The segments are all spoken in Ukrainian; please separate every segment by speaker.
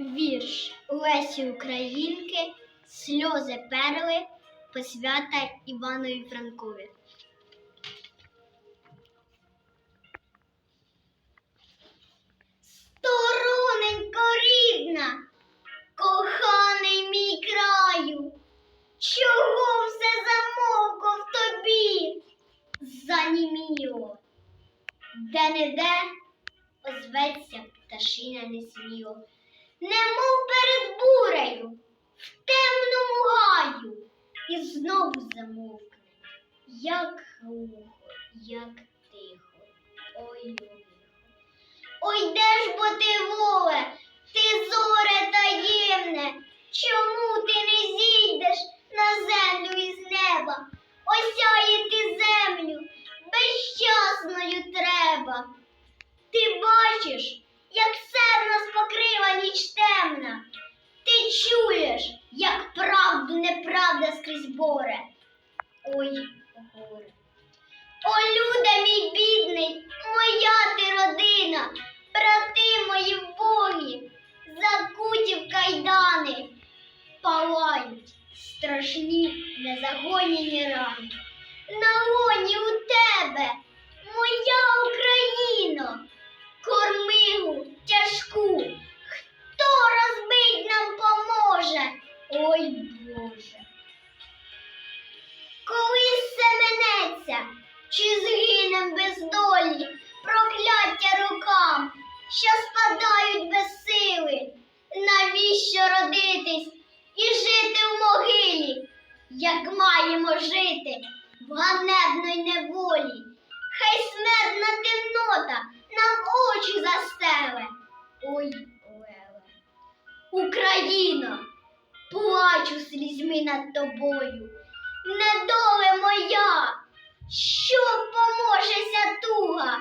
Speaker 1: Вірш Лесі Українки, сльози перли, посвята Іванові Франкові. Стороненько рідна, коханий мій краю, чого все замовко в тобі? Заніміло, де не де озветься пташина несміло, немов перед бурею, в темному гаю, і знову замовкне, як глухо, як тихо, ой лихо. Ой, де ж бо ти, воле, ти зоре таємне, чому ти не зійдеш на землю із неба? Осяяти землю безщасною треба. Ти бачиш, як все нас покрива ніч темна. Ти чуєш, як правду неправда скрізь боре. Ой, горе. О, люде мій бідний, моя ти родина, брати мої вбогі, закуті в кайдани, палають страшні незагоніні рани. На лоні Ой Боже. Коли семенеться, чи згинем без долі, прокляття рукам, що спадають без сили, навіщо родитись і жити в могилі, як маємо жити в ганебної неволі? Хай смертна темнота нам очі застеле. Ой, Олеле. Україно, плачу слізьми над тобою. Недоле моя, що поможеся туга,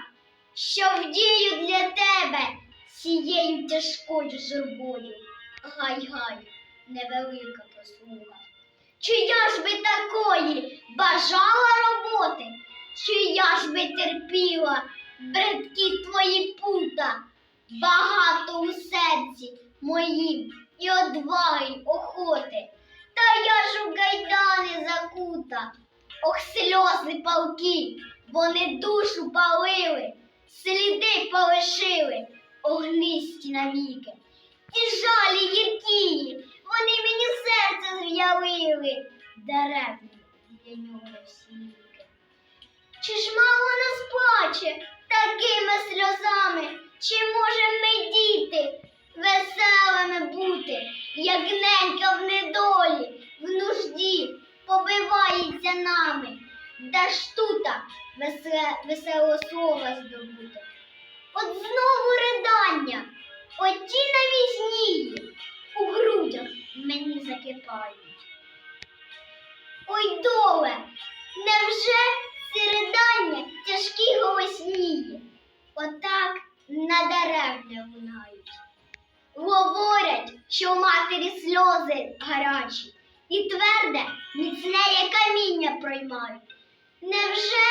Speaker 1: що вдію для тебе цією тяжкою журбою. Гай-гай, невелика послуга. Чи я ж би такої бажала роботи, чи я ж би терпіла бридкі твої пута, багато у серці моїм і одваги охоти. Гайдани закута, ох, сльози палки, вони душу палили, сліди полишили, огнисті навіки. І жалі гіркії, вони мені серце зв'ялили, деревні для нього всі. Чи ж мало нас плаче такими сльозами, чи можем ми діти веселими бути, як ненька в нами, де ж тута весело слова здобути. От знову ридання, оті навіснії у грудях мені закипають. Ой, доле, невже ці ридання тяжкі голоснії, отак надаревне лунають. Говорять, що у матері сльози гарячі і тверде, міцне, як каміння проймають. Невже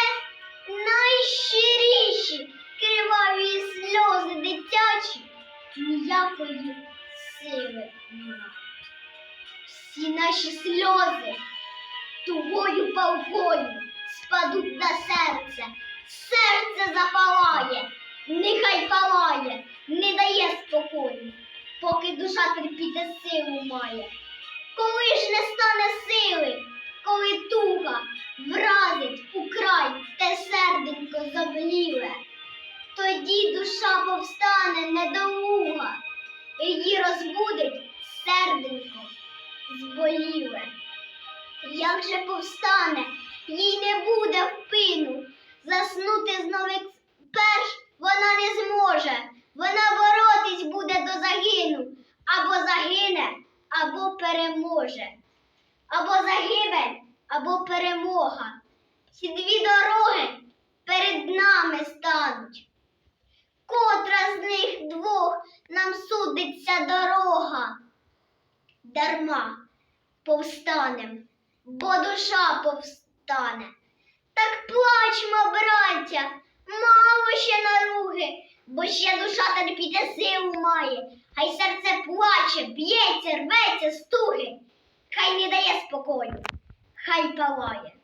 Speaker 1: найщиріші криваві сльози дитячі ніякої сили не мають? Всі наші сльози тугою палкою спадуть на серце, серце запалає, нехай палає, не дає спокою, поки душа терпіти силу має. Коли ж не стане сили, коли туга вразить у край те серденько забліле, тоді душа повстане недолуга, її розбудить серденько зболіле. Як же повстане, їй не буде впину, заснути знову перш вона не зможе, вона боротись буде Ці дві дороги перед нами стануть. Котра з них двох нам судиться дорога? Дарма повстанем, бо душа повстане. Так плачмо, браття, мало ще наруги, бо ще душа терпіти силу має, хай серце плаче, б'ється, рветься, стуги, хай не дає спокою, хай палає.